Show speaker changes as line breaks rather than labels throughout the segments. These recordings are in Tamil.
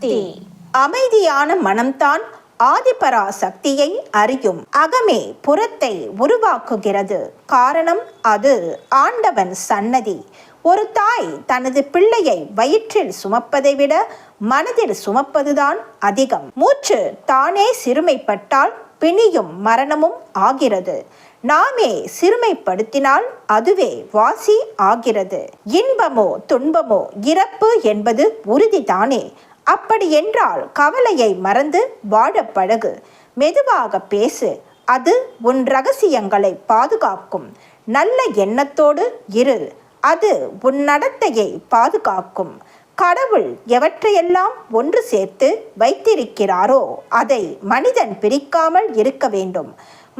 சக்தி. அமைதியான மனம்தான் ஆதிபரா சக்தியை அறியும். அகமே புறத்தை உருவாக்குகிறது. காரணம் அது ஆண்டவன் சன்னதி. ஒரு தாய் தனது பிள்ளையை வயிற்றில் சுமப்பதை விட மனதில் சுமப்பதுதான் அதிகம். மூச்சு தானே சிறுமைப்பட்டால் பிணியும் மரணமும் ஆகிறது. நாமே சிறுமைப்படுத்தினால் அதுவே வாசி ஆகிறது. இன்பமோ துன்பமோ இறப்பு என்பது உறுதிதானே. அப்படி என்றால் கவலையை மறந்து வாழ பழகு மெதுவாக பேசு. அது உன் ரகசியங்களை பாதுகாக்கும். நல்ல எண்ணத்தோடு இரு. அது உன் நடத்தையை பாதுகாக்கும். கடவுள் எவற்றையெல்லாம் ஒன்று சேர்த்து வைத்திருக்கிறாரோ அதை மனிதன் பிரிக்காமல் இருக்க வேண்டும்.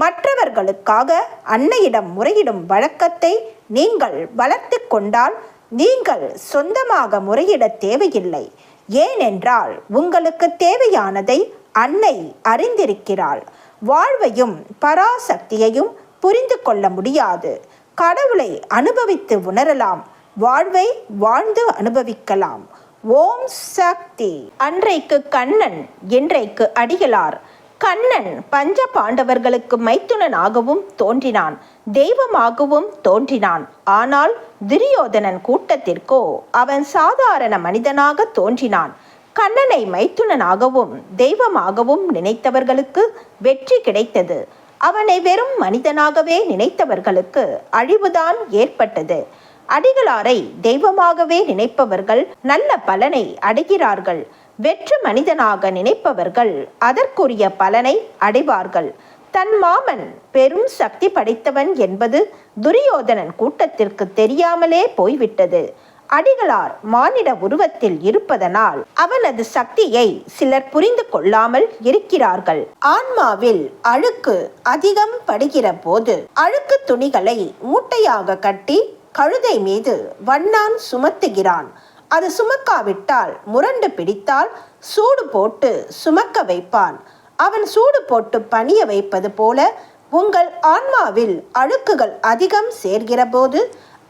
மற்றவர்களுக்காக அன்னையிடம் முறையிடும் வழக்கத்தை நீங்கள் வளர்த்து கொண்டால் நீங்கள் சொந்தமாக முறையிட தேவையில்லை. ஏனென்றால் உங்களுக்கு தேவையானதை அன்னை அறிந்திருக்கிறாள். வாழ்வையும் பராசக்தியையும் புரிந்து கொள்ள முடியாது. கடவுளை அனுபவித்து உணரலாம். வாழ்வை வாழ்ந்து அனுபவிக்கலாம். ஓம் சக்தி. அன்றைக்கு கண்ணன் இன்றைக்கு அடிகளார். கண்ணன் பஞ்ச பாண்டவர்களுக்கு மைத்துனனாகவும் தோன்றினான். தெய்வமாகவும் தோன்றினான். ஆனால் துரியோதனன் கூட்டத்திற்கோ அவன் சாதாரண மனிதனாக தோன்றினான். கண்ணனை மைத்துனனாகவும் தெய்வமாகவும் நினைத்தவர்களுக்கு வெற்றி கிடைத்தது. அவனை வெறும் மனிதனாகவே நினைத்தவர்களுக்கு அழிவுதான் ஏற்பட்டது. அடிகளாரை தெய்வமாகவே நினைப்பவர்கள் நல்ல பலனை அடைகிறார்கள். வெற்று மனிதனாக நினைப்பவர்கள் அதற்குரிய பலனை அடைவார்கள். தன் மாமன் பெரும் சக்தி படைத்தவன் என்பது துரியோதனன் கூட்டத்திற்கு தெரியாமலே போய்விட்டது. அடிகளார் மானிட உருவத்தில் இருப்பதனால் அவனது சக்தியை சிலர் புரிந்து கொள்ளாமல் இருக்கிறார்கள். ஆன்மாவில் அழுக்கு அதிகம் படுகிற போது அழுக்கு துணிகளை மூட்டையாக கட்டி கழுதை மீது வண்ணான் சுமத்துகிறான். அது சுமக்காவிட்டால் முரண்டு பிடித்தால் சூடு போட்டு சுமக்க வைப்பான். அவன் சூடு போட்டு பணிய வைப்பது போல உங்கள் ஆன்மாவில் அழுக்குகள் அதிகம் சேர்கிற போது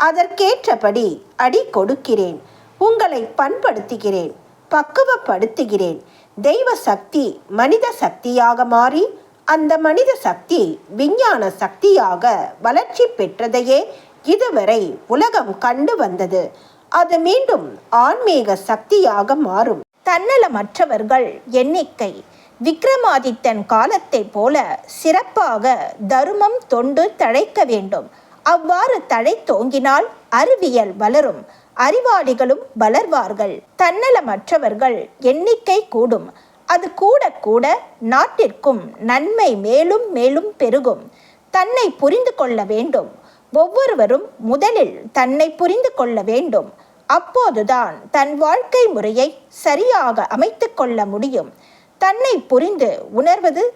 அதற்கேற்றபடி அடி கொடுக்கிறேன். உங்களை பண்படுத்துகிறேன் பக்குவப்படுத்துகிறேன். தெய்வ சக்தி மனித சக்தியாக மாறி அந்த மனித சக்தி விஞ்ஞான சக்தியாக வளர்ச்சி பெற்றதையே இதுவரை உலகம் கண்டு வந்தது. அது மீண்டும் ஆன்மீக சக்தியாக மாறும். தன்னலமற்றவர்கள் எண்ணிக்கை விக்ரமாதித்தன் காலத்தைப் போல சிறப்பாக தருமம் தொண்டு தழைக்க வேண்டும். அவ்வாறு தழை தோங்கினால் அறிவியல் வளரும் அறிவாளிகளும் வளர்வார்கள். தன்னலமற்றவர்கள் எண்ணிக்கை கூடும். அது கூட கூட நாட்டிற்கும் நன்மை மேலும் மேலும் பெருகும். தன்னை புரிந்து கொள்ள வேண்டும். ஒவ்வொருவரும் முதலில் தன்னை புரிந்து கொள்ள வேண்டும். அப்போதுதான் தன் வாழ்க்கை முறையை சரியாக அமைத்து கொள்ள முடியும். தன்னை புரிந்து உணர்வது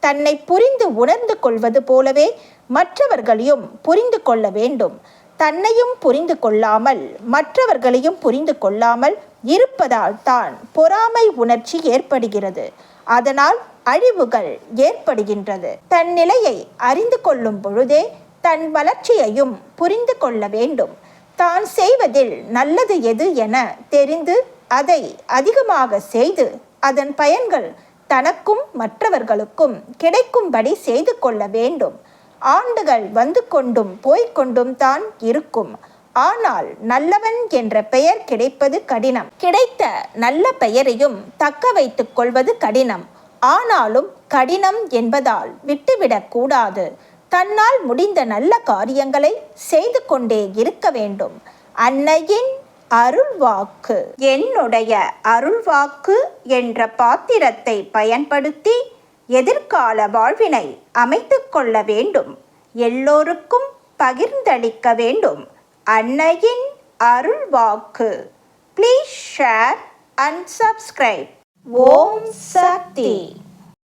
தன்னை புரிந்து உணர்ந்து கொள்வது போலவே மற்றவர்களையும் புரிந்து கொள்ள வேண்டும். தன்னையும் புரிந்து கொள்ளாமல் மற்றவர்களையும் புரிந்து கொள்ளாமல் இருப்பதால் தான் பொறாமை உணர்ச்சி ஏற்படுகிறது. அதனால் அழிவுகள் ஏற்படுகின்றது. தன் நிலையை அறிந்து கொள்ளும் பொழுதே தன் வளர்ச்சியையும் புரிந்து கொள்ள வேண்டும். தான் செய்வதில் நல்லது எது என தெரிந்து அதை அதிகமாக செய்து அதன் பயன்கள் தனக்கும் மற்றவர்களுக்கும் கிடைக்கும்படி செய்து கொள்ள வேண்டும். ஆண்டுகள் வந்து கொண்டும் போய்கொண்டும் தான் இருக்கும். ஆனால் நல்லவன் என்ற பெயர் கிடைப்பது கடினம். கிடைத்த நல்ல பெயரையும் தக்க வைத்துக் கொள்வது கடினம். ஆனாலும் கடினம் என்பதால் விட்டுவிடக் கூடாது. தன்னால் முடிந்த நல்ல காரியங்களை செய்து கொண்டே இருக்க வேண்டும். அன்னையின் அருள்வாக்கு. என்னுடைய அருள்வாக்கு என்ற பாத்திரத்தை பயன்படுத்தி எதிர்கால வாழ்வினை அமைத்து கொள்ள வேண்டும். எல்லோருக்கும் பகிர்ந்தளிக்க வேண்டும். அன்னையின் அருள்வாக்கு. Please share and subscribe Om Shakti.